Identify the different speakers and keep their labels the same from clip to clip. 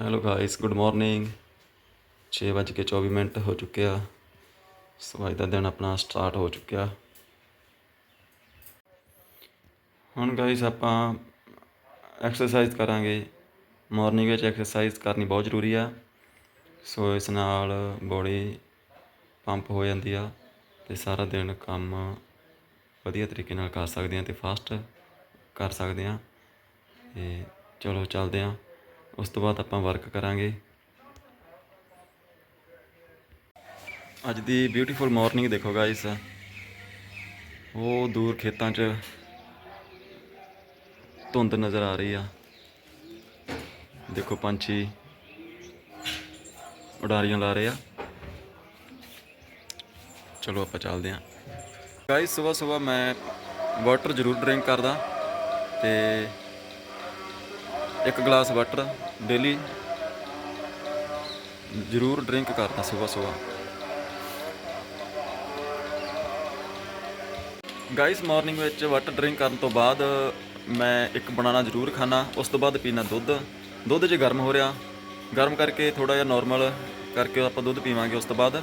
Speaker 1: Hello guys good morning 6:24 minute ਹੋ ਚੁੱਕਿਆ ਸੋ ਅੱਜ ਦਾ ਦਿਨ ਆਪਣਾ ਸਟਾਰਟ ਹੋ ਚੁੱਕਿਆ। ਹੁਣ ਗਾਇਸ ਆਪਾਂ ਐਕਸਰਸਾਈਜ਼ ਕਰਾਂਗੇ। ਮਾਰਨਿੰਗ ਵਿੱਚ ਐਕਸਰਸਾਈਜ਼ ਕਰਨੀ ਬਹੁਤ ਜ਼ਰੂਰੀ ਆ। ਸੋ ਇਸ ਨਾਲ ਬੋਡੀ ਪੰਪ ਹੋ ਜਾਂਦੀ ਆ ਤੇ ਸਾਰਾ ਦਿਨ ਕੰਮ ਵਧੀਆ ਤਰੀਕੇ ਨਾਲ ਕਰ ਸਕਦੇ ਆ ਤੇ ਫਾਸਟ ਕਰ ਸਕਦੇ ਆ। ਤੇ ਚਲੋ, ਚੱਲਦੇ ਆ। ਉਸ ਤੋਂ ਬਾਅਦ ਆਪਾਂ ਵਰਕ ਕਰਾਂਗੇ। ਅੱਜ ਦੀ ਬਿਊਟੀਫੁਲ ਮਾਰਨਿੰਗ ਦੇਖੋ ਗਾਇਸ ਉਹ ਦੂਰ ਖੇਤਾਂ 'ਚ ਧੁੰਦ ਨਜ਼ਰ ਆ ਰਹੀ ਆ। ਦੇਖੋ ਪੰਛੀ ਉਡਾਰੀਆਂ ਲਾ ਰਹੇ ਆ। ਚਲੋ ਆਪਾਂ ਚੱਲਦੇ ਆਂ। ਗਾਇਸ ਸਵੇਰ ਸਵੇਰ ਮੈਂ ਵਾਟਰ ਜ਼ਰੂਰ ਡਰਿੰਕ ਕਰਦਾ ਤੇ ਇੱਕ ਗਲਾਸ ਵਾਟਰ ਡੇਲੀ ਜ਼ਰੂਰ ਡਰਿੰਕ ਕਰਨਾ ਸਵੇਰ ਸਵੇਰ। ਗਾਇਸ ਮਾਰਨਿੰਗ ਵਿੱਚ ਵਾਟਰ ਡਰਿੰਕ ਕਰਨ ਤੋਂ ਬਾਅਦ ਮੈਂ ਇੱਕ ਬਨਾਨਾ ਜ਼ਰੂਰ ਖਾਣਾ ਉਸ ਤੋਂ ਬਾਅਦ ਪੀਣਾ ਦੁੱਧ। ਦੁੱਧ ਜੇ ਗਰਮ ਹੋ ਰਿਹਾ। ਗਰਮ ਕਰਕੇ ਥੋੜਾ ਜਿਹਾ ਨਾਰਮਲ ਕਰਕੇ ਆਪਾਂ ਦੁੱਧ ਪੀਵਾਂਗੇ ਉਸ ਤੋਂ ਬਾਅਦ।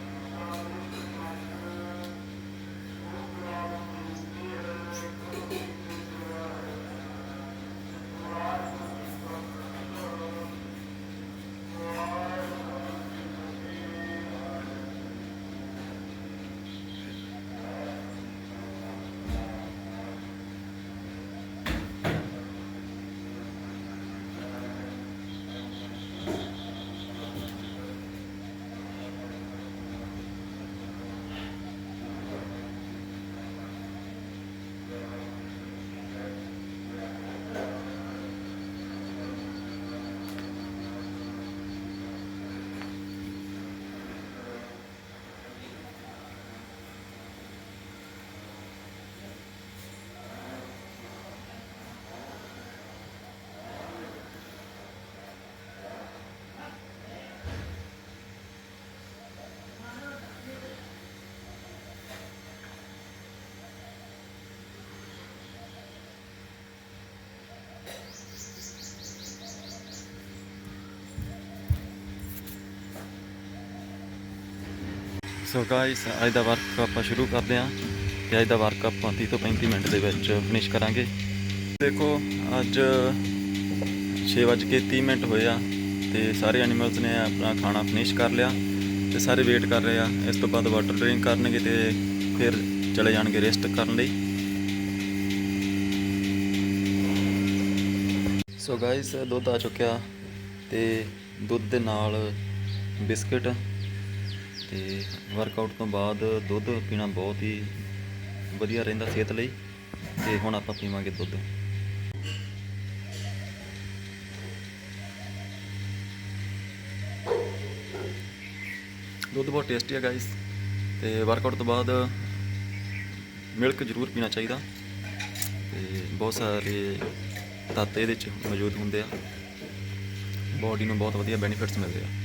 Speaker 1: ਸੋ ਗਾਇਸ ਅੱਜ ਦਾ ਵਰਕ ਆਪਾਂ ਸ਼ੁਰੂ ਕਰਦੇ ਹਾਂ ਤੇ ਅੱਜ ਦਾ ਵਰਕ ਆਪਾਂ 30 ਤੋਂ 35 ਮਿੰਟ ਦੇ ਵਿੱਚ ਫਿਨਿਸ਼ ਕਰਾਂਗੇ। ਦੇਖੋ, ਅੱਜ 6:30 ਮਿੰਟ ਹੋਏ ਆ ਤੇ ਸਾਰੇ ਐਨੀਮਲਸ ਨੇ ਆਪਣਾ ਖਾਣਾ ਫਿਨਿਸ਼ ਕਰ ਲਿਆ ਤੇ ਸਾਰੇ ਵੇਟ ਕਰ ਰਹੇ ਆ। ਇਸ ਤੋਂ ਬਾਅਦ ਵਾਟਰ ਡਰਿੰਕ ਕਰਨਗੇ ਤੇ ਫਿਰ ਚਲੇ ਜਾਣਗੇ ਰੈਸਟ ਕਰਨ ਲਈ। ਸੋ ਗਾਇਸ ਦੁੱਧ ਆ ਚੁੱਕਿਆ ਤੇ ਦੁੱਧ ਦੇ ਨਾਲ ਬਿਸਕਟ ਤੇ ਵਰਕਆਊਟ ਤੋਂ ਬਾਅਦ ਦੁੱਧ ਪੀਣਾ ਬਹੁਤ ਹੀ ਵਧੀਆ ਰਹਿੰਦਾ ਸਿਹਤ ਲਈ ਤੇ ਹੁਣ ਆਪਾਂ ਪੀਵਾਂਗੇ ਦੁੱਧ। ਦੁੱਧ ਬਹੁਤ ਟੇਸਟੀ ਹੈ ਗਾਇਸ ਤੇ ਵਰਕਆਊਟ ਤੋਂ ਬਾਅਦ ਮਿਲਕ ਜ਼ਰੂਰ ਪੀਣਾ ਚਾਹੀਦਾ ਤੇ ਬਹੁਤ ਸਾਰੇ ਤੱਤ ਇਹਦੇ ਵਿੱਚ ਮੌਜੂਦ ਹੁੰਦੇ ਆ। ਬਾਡੀ ਨੂੰ ਬਹੁਤ ਵਧੀਆ ਬੈਨੀਫਿਟਸ ਮਿਲਦੇ ਆ।